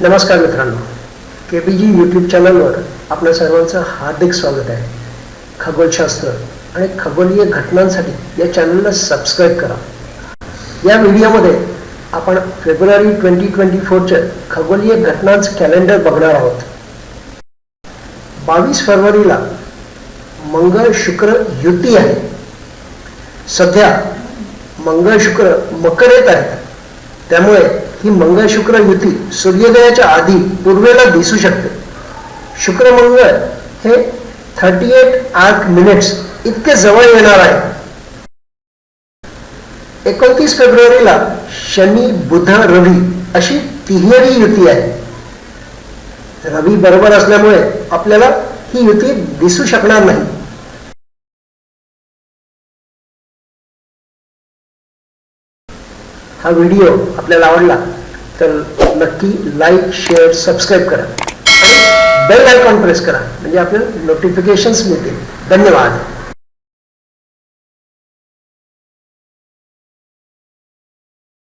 नमस्कार मित्रांनो. के बी जी यूट्यूब चॅनलवर आपल्या सर्वांचं हार्दिक स्वागत आहे. खगोलशास्त्र आणि खगोलीय घटनांसाठी या चॅनलला सबस्क्राईब करा. या व्हिडिओमध्ये आपण फेब्रुवारी ट्वेंटी ट्वेंटी फोरच्या खगोलीय घटनांचं कॅलेंडर बघणार आहोत. बावीस फरवरीला मंगळ शुक्र युती आहे. सध्या मंगळ शुक्र मकर येत आहेत त्यामुळे ही मंगळ शुक्र युती सूर्योदयाच्या आधी पूर्वेला दिसू शकते. शुक्र मंगळ हे थर्टी एट आठ मिनिट्स इतके जवळ येणार आहे. एकोणतीस फेब्रुवारीला शनी बुध रवी अशी तिहेरी युती आहे. रवी बरोबर असल्यामुळे आपल्याला ही युती दिसू शकणार नाही. हा व्हिडिओ आपल्याला आवडला तर नक्की लाईक शेअर सबस्क्राईब करा. आणि बेल आयकॉन प्रेस करा म्हणजे आपल्याला नोटिफिकेशन्स मिळतील. धन्यवाद.